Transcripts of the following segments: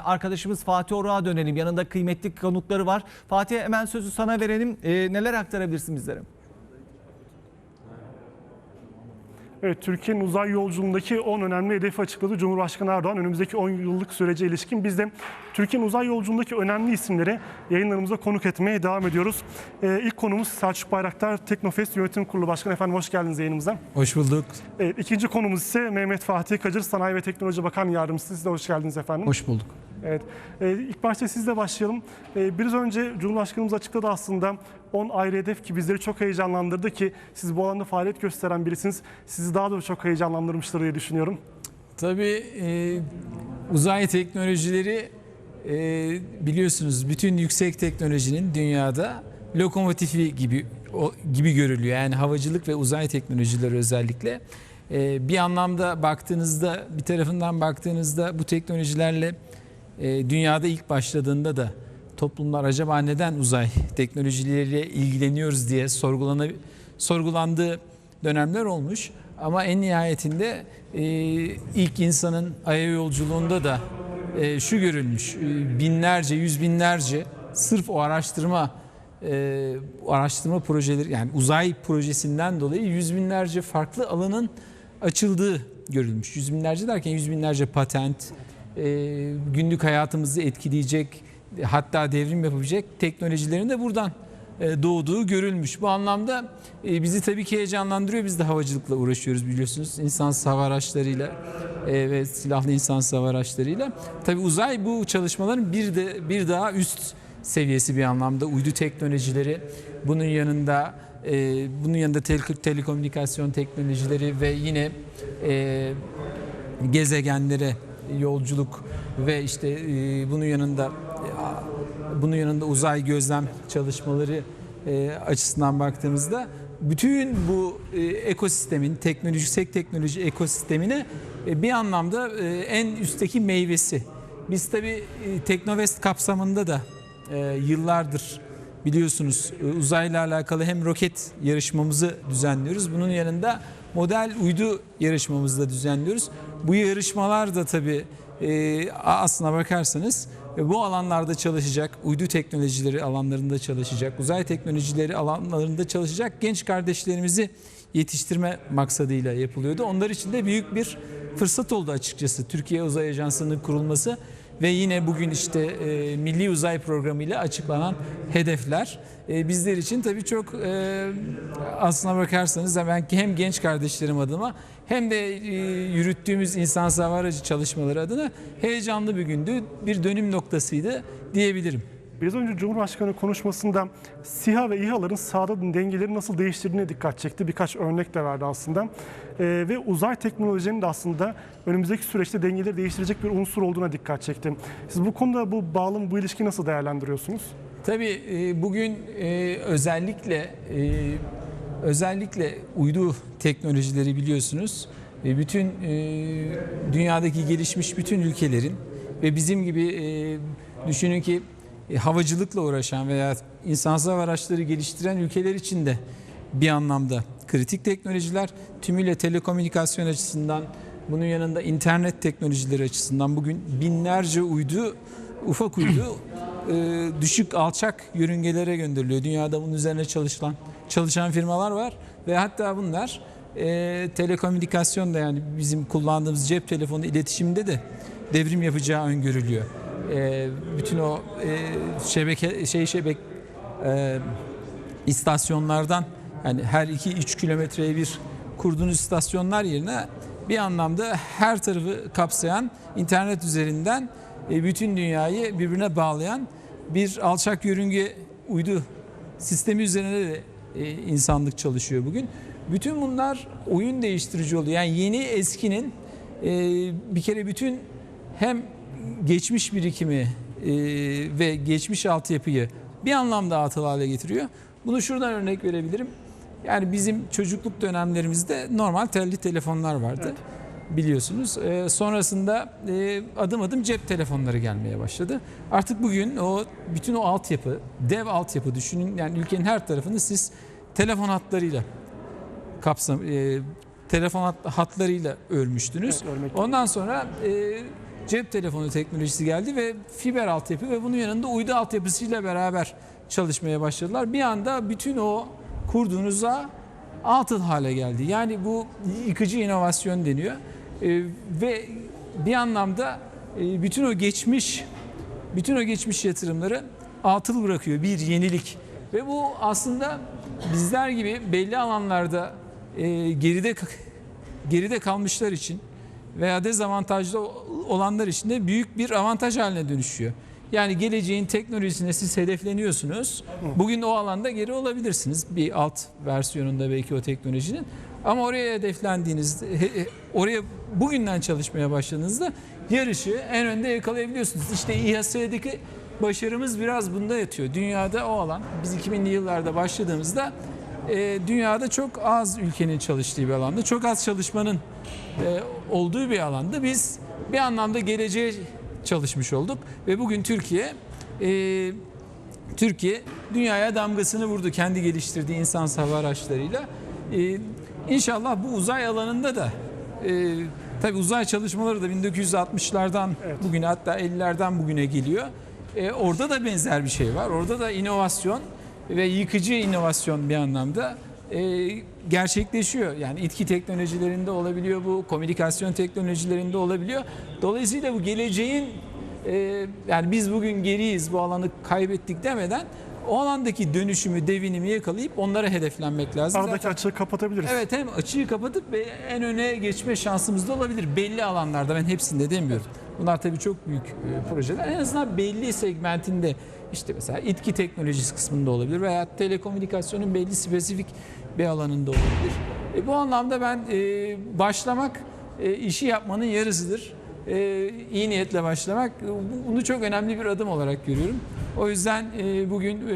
Arkadaşımız Fatih Oruğ'a dönelim. Yanında kıymetli konukları var. Fatih hemen sözü sana verelim. Ee, neler aktarabilirsin bizlere? Evet, Türkiye'nin uzay yolculuğundaki 10 önemli hedefi açıkladı Cumhurbaşkanı Erdoğan. Önümüzdeki 10 yıllık sürece ilişkin biz de Türkiye'nin uzay yolculuğundaki önemli isimleri yayınlarımıza konuk etmeye devam ediyoruz. Ee, ilk konumuz Selçuk Bayraktar, Teknofest Yönetim Kurulu Başkanı. Efendim hoş geldiniz yayınımıza. Hoş bulduk. Evet, ikinci konumuz ise Mehmet Fatih Kacır, Sanayi ve Teknoloji Bakan Yardımcısı. Siz de hoş geldiniz efendim. Hoş bulduk. Evet. Ee, ilk başta sizle başlayalım. Ee, biraz önce Cumhurbaşkanımız açıkladı aslında 10 ayrı hedef ki bizleri çok heyecanlandırdı ki siz bu alanda faaliyet gösteren birisiniz. Sizi daha da çok heyecanlandırmıştır diye düşünüyorum. Tabii e, uzay teknolojileri e, biliyorsunuz bütün yüksek teknolojinin dünyada lokomotifi gibi gibi görülüyor. Yani havacılık ve uzay teknolojileri özellikle. E, bir anlamda baktığınızda bir tarafından baktığınızda bu teknolojilerle e, dünyada ilk başladığında da toplumlar acaba neden uzay teknolojileriyle ilgileniyoruz diye sorgulana, sorgulandığı dönemler olmuş. Ama en nihayetinde e, ilk insanın aya yolculuğunda da e, şu görülmüş. E, binlerce, yüz binlerce sırf o araştırma e, araştırma projeleri yani uzay projesinden dolayı yüz binlerce farklı alanın açıldığı görülmüş. Yüz binlerce derken yüz binlerce patent, günlük hayatımızı etkileyecek hatta devrim yapabilecek teknolojilerin de buradan e, doğduğu görülmüş. Bu anlamda e, bizi tabii ki heyecanlandırıyor. Biz de havacılıkla uğraşıyoruz biliyorsunuz. İnsansız hava araçlarıyla e, ve silahlı insansız hava araçlarıyla. Tabii uzay bu çalışmaların bir de bir daha üst seviyesi bir anlamda uydu teknolojileri. Bunun yanında e, bunun yanında tele- telekomünikasyon teknolojileri ve yine e, gezegenlere yolculuk ve işte e, bunun yanında bunun yanında uzay gözlem çalışmaları e, açısından baktığımızda bütün bu e, ekosistemin teknoloji yüksek teknoloji ekosistemine bir anlamda en üstteki meyvesi. Biz tabii e, Teknovest kapsamında da yıllardır biliyorsunuz uzayla alakalı hem roket yarışmamızı düzenliyoruz. Bunun yanında model uydu yarışmamızı da düzenliyoruz. Bu yarışmalar da tabii e, aslına bakarsanız e, bu alanlarda çalışacak, uydu teknolojileri alanlarında çalışacak, uzay teknolojileri alanlarında çalışacak genç kardeşlerimizi yetiştirme maksadıyla yapılıyordu. Onlar için de büyük bir fırsat oldu açıkçası Türkiye Uzay Ajansı'nın kurulması ve yine bugün işte e, Milli Uzay Programı ile açıklanan hedefler e, bizler için tabii çok e, aslına bakarsanız hem, hem genç kardeşlerim adıma hem de e, yürüttüğümüz insansız hava aracı çalışmaları adına heyecanlı bir gündü. Bir dönüm noktasıydı diyebilirim. Biraz önce Cumhurbaşkanı konuşmasında SİHA ve İHA'ların sahada dengeleri nasıl değiştirdiğine dikkat çekti. Birkaç örnek de verdi aslında. Ee, ve uzay teknolojilerinin de aslında önümüzdeki süreçte dengeleri değiştirecek bir unsur olduğuna dikkat çekti. Siz bu konuda bu bağlam, bu ilişkiyi nasıl değerlendiriyorsunuz? Tabii e, bugün e, özellikle e, özellikle uydu teknolojileri biliyorsunuz. E, Bütün e, dünyadaki gelişmiş bütün ülkelerin ve bizim gibi e, düşünün ki e, havacılıkla uğraşan veya insansız hava araçları geliştiren ülkeler için de bir anlamda kritik teknolojiler tümüyle telekomünikasyon açısından bunun yanında internet teknolojileri açısından bugün binlerce uydu ufak uydu e, düşük alçak yörüngelere gönderiliyor. Dünyada bunun üzerine çalışılan çalışan firmalar var ve hatta bunlar e, telekomünikasyon da yani bizim kullandığımız cep telefonu iletişiminde de devrim yapacağı öngörülüyor. E, bütün o e, şebeke şey şebek e, istasyonlardan yani her 2-3 kilometreye bir kurduğunuz istasyonlar yerine bir anlamda her tarafı kapsayan internet üzerinden e, bütün dünyayı birbirine bağlayan bir alçak yörünge uydu sistemi üzerine de e, insanlık çalışıyor bugün. Bütün bunlar oyun değiştirici oluyor. Yani yeni eskinin e, bir kere bütün hem geçmiş birikimi e, ve geçmiş altyapıyı bir anlamda atıl hale getiriyor. Bunu şuradan örnek verebilirim. Yani bizim çocukluk dönemlerimizde normal telli telefonlar vardı. Biliyorsunuz. Ee, sonrasında e, adım adım cep telefonları gelmeye başladı. Artık bugün o bütün o altyapı, dev altyapı düşünün. Yani ülkenin her tarafını siz telefon hatlarıyla kapsam e, telefon hat- hatlarıyla örmüştünüz. Evet. Ondan sonra e, cep telefonu teknolojisi geldi ve fiber altyapı ve bunun yanında uydu altyapısıyla beraber çalışmaya başladılar. Bir anda bütün o kurduğunuz ağ atıl hale geldi. Yani bu yıkıcı inovasyon deniyor. Ee, ve bir anlamda e, bütün o geçmiş bütün o geçmiş yatırımları atıl bırakıyor bir yenilik. Ve bu aslında bizler gibi belli alanlarda e, geride geride kalmışlar için veya dezavantajlı olanlar için de büyük bir avantaj haline dönüşüyor. Yani geleceğin teknolojisine siz hedefleniyorsunuz. Bugün o alanda geri olabilirsiniz. Bir alt versiyonunda belki o teknolojinin. Ama oraya hedeflendiğinizde, he- he- oraya bugünden çalışmaya başladığınızda yarışı en önde yakalayabiliyorsunuz. İşte İHS'deki başarımız biraz bunda yatıyor. Dünyada o alan, biz 2000'li yıllarda başladığımızda e, dünyada çok az ülkenin çalıştığı bir alanda, çok az çalışmanın e, olduğu bir alanda biz bir anlamda geleceğe çalışmış olduk ve bugün Türkiye e, Türkiye dünyaya damgasını vurdu kendi geliştirdiği insan hava araçlarıyla. E, inşallah bu uzay alanında da e, tabi uzay çalışmaları da 1960'lardan bugüne hatta 50'lerden bugüne geliyor. E, orada da benzer bir şey var. Orada da inovasyon ve yıkıcı inovasyon bir anlamda e, gerçekleşiyor. Yani itki teknolojilerinde olabiliyor bu, komünikasyon teknolojilerinde olabiliyor. Dolayısıyla bu geleceğin e, yani biz bugün geriyiz bu alanı kaybettik demeden o alandaki dönüşümü, devinimi yakalayıp onlara hedeflenmek lazım. Aradaki Zaten- açığı kapatabiliriz. Evet hem açığı kapatıp en öne geçme şansımız da olabilir. Belli alanlarda ben hepsinde demiyorum. Bunlar tabii çok büyük e, projeler. En azından belli segmentinde işte mesela itki teknolojisi kısmında olabilir veya telekomünikasyonun belli spesifik bir alanında olabilir. E, bu anlamda ben e, başlamak e, işi yapmanın yarısıdır. E, iyi niyetle başlamak e, bu- bunu çok önemli bir adım olarak görüyorum. O yüzden e, bugün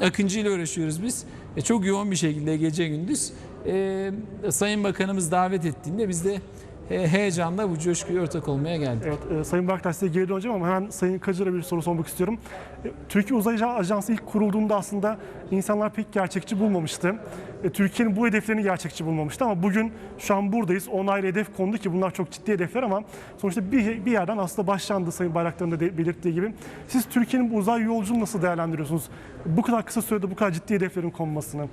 e, Akıncı ile uğraşıyoruz biz. E, çok yoğun bir şekilde gece gündüz. E, Sayın Bakanımız davet ettiğinde biz de heyecanla bu coşkuya ortak olmaya geldik. Evet, e, Sayın Baraktaş size geri döneceğim ama hemen Sayın Kacır'a bir soru sormak istiyorum. E, Türkiye Uzay Ajansı ilk kurulduğunda aslında insanlar pek gerçekçi bulmamıştı. E, Türkiye'nin bu hedeflerini gerçekçi bulmamıştı ama bugün şu an buradayız. 10 ayrı hedef kondu ki bunlar çok ciddi hedefler ama sonuçta bir, bir yerden aslında başlandı Sayın Bayraktar'ın da de- belirttiği gibi. Siz Türkiye'nin bu uzay yolculuğunu nasıl değerlendiriyorsunuz? Bu kadar kısa sürede bu kadar ciddi hedeflerin konmasını.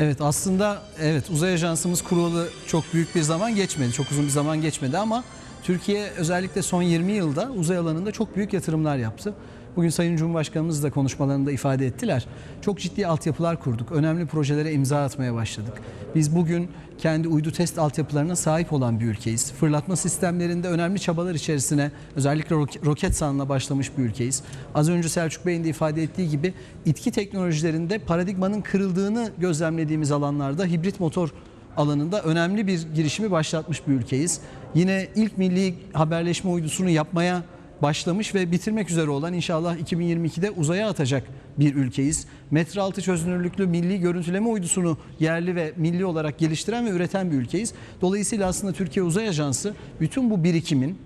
Evet aslında evet uzay ajansımız kurulalı çok büyük bir zaman geçmedi. Çok uzun bir zaman geçmedi ama Türkiye özellikle son 20 yılda uzay alanında çok büyük yatırımlar yaptı. Bugün Sayın Cumhurbaşkanımız da konuşmalarında ifade ettiler. Çok ciddi altyapılar kurduk. Önemli projelere imza atmaya başladık. Biz bugün kendi uydu test altyapılarına sahip olan bir ülkeyiz. Fırlatma sistemlerinde önemli çabalar içerisine özellikle rok- roket sahanına başlamış bir ülkeyiz. Az önce Selçuk Bey'in de ifade ettiği gibi itki teknolojilerinde paradigmanın kırıldığını gözlemlediğimiz alanlarda hibrit motor alanında önemli bir girişimi başlatmış bir ülkeyiz. Yine ilk milli haberleşme uydusunu yapmaya başlamış ve bitirmek üzere olan inşallah 2022'de uzaya atacak bir ülkeyiz. Metre altı çözünürlüklü milli görüntüleme uydusunu yerli ve milli olarak geliştiren ve üreten bir ülkeyiz. Dolayısıyla aslında Türkiye Uzay Ajansı bütün bu birikimin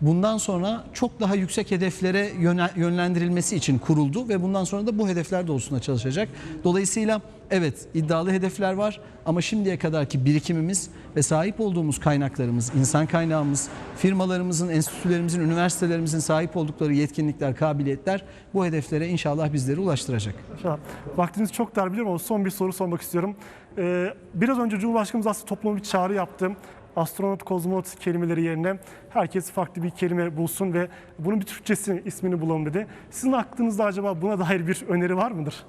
bundan sonra çok daha yüksek hedeflere yönlendirilmesi için kuruldu ve bundan sonra da bu hedefler doğrultusunda çalışacak. Dolayısıyla evet iddialı hedefler var ama şimdiye kadarki birikimimiz ve sahip olduğumuz kaynaklarımız, insan kaynağımız, firmalarımızın, enstitülerimizin, üniversitelerimizin sahip oldukları yetkinlikler, kabiliyetler bu hedeflere inşallah bizleri ulaştıracak. İnşallah. Vaktiniz çok dar biliyorum ama son bir soru sormak istiyorum. Ee, biraz önce Cumhurbaşkanımız aslında topluma bir çağrı yaptı. Astronot, kozmonot kelimeleri yerine herkes farklı bir kelime bulsun ve bunun bir Türkçesi ismini bulalım dedi. Sizin aklınızda acaba buna dair bir öneri var mıdır?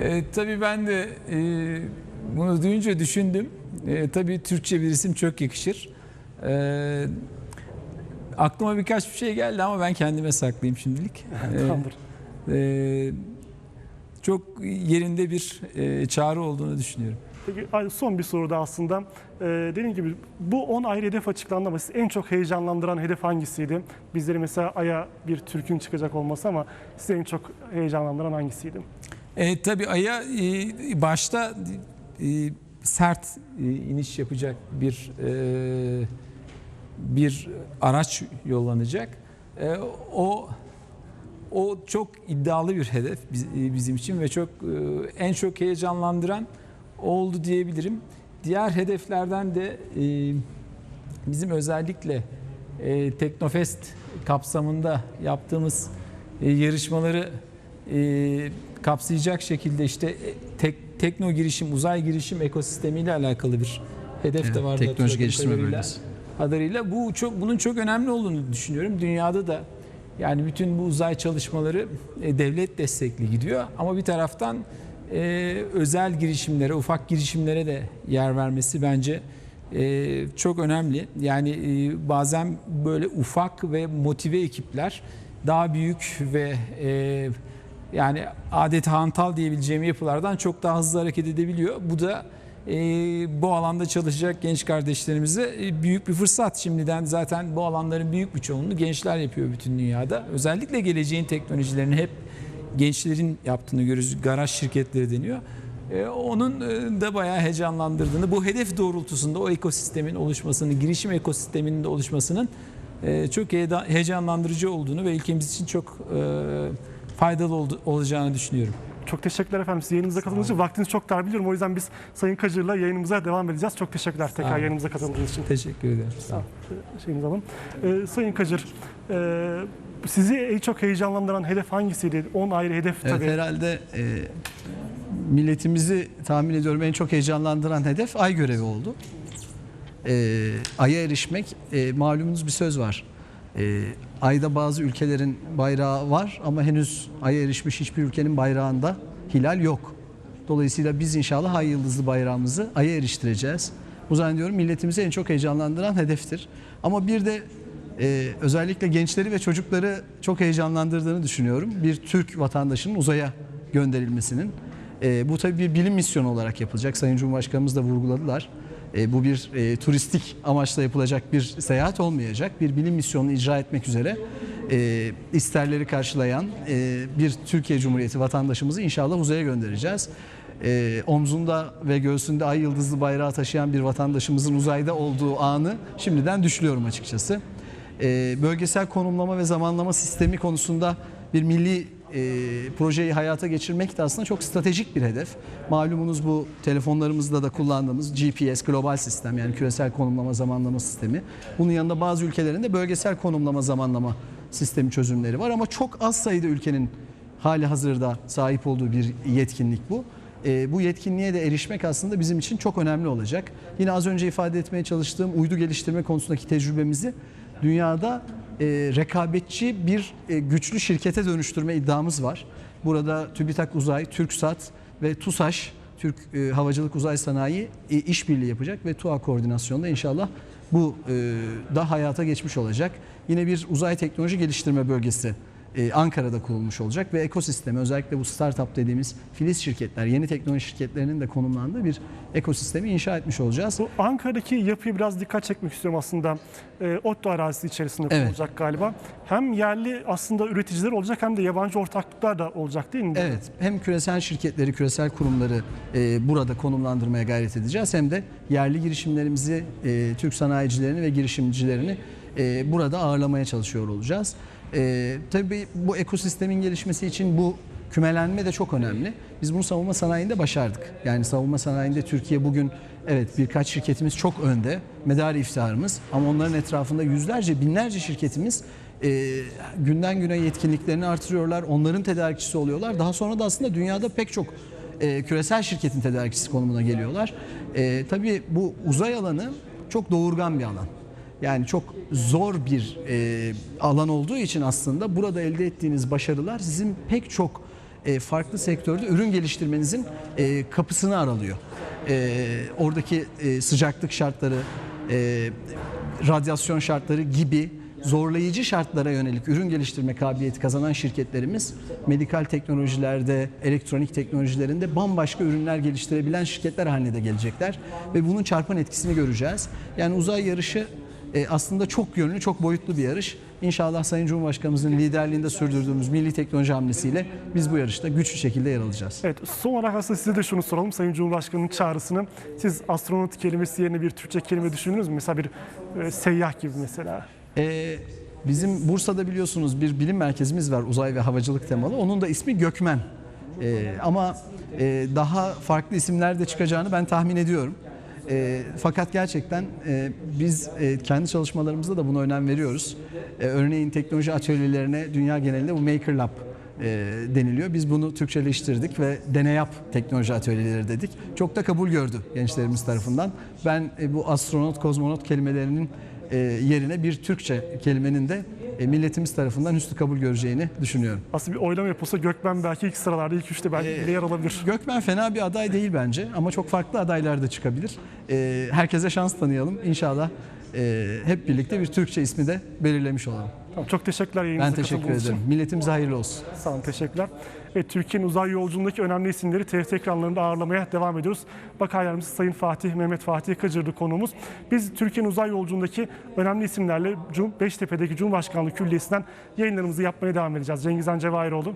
E, tabii ben de e, bunu duyunca düşündüm. E, tabii Türkçe bir isim çok yakışır. E, aklıma birkaç bir şey geldi ama ben kendime saklayayım şimdilik. E, Tamamdır. e, çok yerinde bir e, çağrı olduğunu düşünüyorum. Peki son bir soru da aslında. Ee, dediğim gibi bu 10 ayrı hedef açıklandı ama sizi en çok heyecanlandıran hedef hangisiydi? Bizleri mesela Ay'a bir Türk'ün çıkacak olması ama sizi en çok heyecanlandıran hangisiydi? E, tabii Ay'a e, başta e, sert e, iniş yapacak bir e, bir araç yollanacak. E, o o çok iddialı bir hedef e, bizim için ve çok e, en çok heyecanlandıran oldu diyebilirim. Diğer hedeflerden de e, bizim özellikle Teknofest kapsamında yaptığımız yarışmaları e, kapsayacak şekilde işte e, tek, tekno girişim, uzay girişim ekosistemiyle alakalı bir hedef de Evet, vardı. teknoloji geliştirme bölgesi. Kadarıyla bu çok bunun çok önemli olduğunu düşünüyorum. Dünyada da yani bütün bu uzay çalışmaları e, devlet destekli gidiyor ama bir taraftan e, özel girişimlere, ufak girişimlere de yer vermesi bence e, çok önemli. Yani e, bazen böyle ufak ve motive ekipler daha büyük ve e, yani adeta hantal diyebileceğim yapılardan çok daha hızlı hareket edebiliyor. Bu da e, bu alanda çalışacak genç kardeşlerimize e, büyük bir fırsat. Şimdiden zaten bu alanların büyük bir çoğunluğu gençler yapıyor bütün dünyada. Özellikle geleceğin teknolojilerini hep gençlerin yaptığını görüyoruz. Garaj şirketleri deniyor. E, onun e, da bayağı heyecanlandırdığını, bu hedef doğrultusunda o ekosistemin oluşmasını, girişim ekosisteminin de oluşmasının e, çok heyecanlandırıcı olduğunu ve ülkemiz için çok e, faydalı oldu- olacağını düşünüyorum. Çok teşekkürler efendim. Siz yayınımıza katıldığınız için vaktiniz çok dar biliyorum. O yüzden biz Sayın Kacır'la yayınımıza devam edeceğiz. Çok teşekkürler tekrar olun. yayınımıza katıldığınız için. Teşekkür ederim. Sağ olun. Şeyimizi alalım. Ee, Sayın Kacır, e, sizi en çok heyecanlandıran hedef hangisiydi? 10 ayrı hedef Evet, tabii. herhalde e, milletimizi tahmin ediyorum en çok heyecanlandıran hedef ay görevi oldu. E, Ay'a erişmek, e, malumunuz bir söz var. E, ayda bazı ülkelerin bayrağı var ama henüz Ay'a erişmiş hiçbir ülkenin bayrağında hilal yok. Dolayısıyla biz inşallah ay yıldızlı bayrağımızı Ay'a eriştireceğiz. Bu zannediyorum milletimizi en çok heyecanlandıran hedeftir. Ama bir de e, özellikle gençleri ve çocukları çok heyecanlandırdığını düşünüyorum. Bir Türk vatandaşının uzaya gönderilmesinin. E, bu tabii bir bilim misyonu olarak yapılacak. Sayın Cumhurbaşkanımız da vurguladılar. E, bu bir e, turistik amaçla yapılacak bir seyahat olmayacak. Bir bilim misyonunu icra etmek üzere e, isterleri karşılayan e, bir Türkiye Cumhuriyeti vatandaşımızı inşallah uzaya göndereceğiz. E, omzunda ve göğsünde ay yıldızlı bayrağı taşıyan bir vatandaşımızın uzayda olduğu anı şimdiden düşlüyorum açıkçası. E, bölgesel konumlama ve zamanlama sistemi konusunda bir milli e, projeyi hayata geçirmek de aslında çok stratejik bir hedef. Malumunuz bu telefonlarımızda da kullandığımız GPS global sistem yani küresel konumlama zamanlama sistemi. Bunun yanında bazı ülkelerin de bölgesel konumlama zamanlama sistemi çözümleri var ama çok az sayıda ülkenin hali hazırda sahip olduğu bir yetkinlik bu. E, bu yetkinliğe de erişmek aslında bizim için çok önemli olacak. Yine az önce ifade etmeye çalıştığım uydu geliştirme konusundaki tecrübemizi dünyada e, rekabetçi bir e, güçlü şirkete dönüştürme iddiamız var. Burada TÜBİTAK Uzay, TürkSat ve TUSAŞ, Türk e, Havacılık Uzay Sanayi e, işbirliği yapacak ve TUA koordinasyonunda inşallah bu e, da hayata geçmiş olacak. Yine bir uzay teknoloji geliştirme bölgesi e, Ankara'da kurulmuş olacak ve ekosistemi özellikle bu startup dediğimiz filiz şirketler, yeni teknoloji şirketlerinin de konumlandığı bir ekosistemi inşa etmiş olacağız. Bu Ankara'daki yapıyı biraz dikkat çekmek istiyorum aslında. E, ODTÜ arazisi içerisinde Evet. kurulacak galiba. Hem yerli aslında üreticiler olacak hem de yabancı ortaklıklar da olacak değil mi? Evet, hem küresel şirketleri, küresel kurumları e, burada konumlandırmaya gayret edeceğiz hem de yerli girişimlerimizi, e, Türk sanayicilerini ve girişimcilerini e, burada ağırlamaya çalışıyor olacağız. E, tabii bu ekosistemin gelişmesi için bu kümelenme de çok önemli. Biz bunu savunma sanayinde başardık. Yani savunma sanayinde Türkiye bugün evet birkaç şirketimiz çok önde, medar iftiharımız ama onların etrafında yüzlerce, binlerce şirketimiz e, günden güne yetkinliklerini artırıyorlar. Onların tedarikçisi oluyorlar. Daha sonra da aslında dünyada pek çok e, küresel şirketin tedarikçisi konumuna geliyorlar. E, tabii bu uzay alanı çok doğurgan bir alan. Yani çok zor bir e, alan olduğu için aslında burada elde ettiğiniz başarılar sizin pek çok e, farklı sektörde ürün geliştirmenizin e, kapısını aralıyor. E, oradaki e, sıcaklık şartları, e, radyasyon şartları gibi zorlayıcı şartlara yönelik ürün geliştirme kabiliyeti kazanan şirketlerimiz medikal teknolojilerde, elektronik teknolojilerinde bambaşka ürünler geliştirebilen şirketler haline de gelecekler ve bunun çarpan etkisini göreceğiz. Yani uzay yarışı e, aslında çok yönlü, çok boyutlu bir yarış. İnşallah Sayın Cumhurbaşkanımızın liderliğinde sürdürdüğümüz milli teknoloji hamlesiyle biz bu yarışta güçlü şekilde yer alacağız. Evet, son olarak aslında size de şunu soralım. Sayın Cumhurbaşkanı'nın çağrısını. Siz astronot kelimesi yerine bir Türkçe kelime düşündünüz mü? Mesela bir e, seyyah gibi mesela. Ee, bizim Bursa'da biliyorsunuz bir bilim merkezimiz var uzay ve havacılık temalı. Onun da ismi Gökmen. Ee, ama e, daha farklı isimler de çıkacağını ben tahmin ediyorum. E, fakat gerçekten e, biz e, kendi çalışmalarımızda da buna önem veriyoruz. E, örneğin teknoloji atölyelerine dünya genelinde bu Maker Lab e, deniliyor. Biz bunu Türkçeleştirdik ve deneyap teknoloji atölyeleri dedik. Çok da kabul gördü gençlerimiz tarafından. Ben e, bu astronot, kozmonot kelimelerinin e, yerine bir Türkçe kelimenin de e, milletimiz tarafından üstü kabul göreceğini düşünüyorum. Aslında bir oylama yapılsa Gökmen belki ilk sıralarda, ilk üçte belki bile yer alabilir. Gökmen fena bir aday değil bence ama çok farklı adaylar da çıkabilir. E, herkese şans tanıyalım. İnşallah e, hep birlikte bir Türkçe ismi de belirlemiş olalım. Tamam, çok teşekkürler Ben yayınımıza teşekkür katıldığınız için. ederim. Milletimize hayırlı olsun. Sağ olun, teşekkürler. Evet, Türkiye'nin uzay yolculuğundaki önemli isimleri TRT ekranlarında ağırlamaya devam ediyoruz. Bakan Yardımcısı Sayın Fatih, Mehmet Fatih Kacırdı konuğumuz. Biz Türkiye'nin uzay yolculuğundaki önemli isimlerle Cum- Beştepe'deki Cumhurbaşkanlığı Külliyesi'nden yayınlarımızı yapmaya devam edeceğiz. Cengizhan Cevahiroğlu.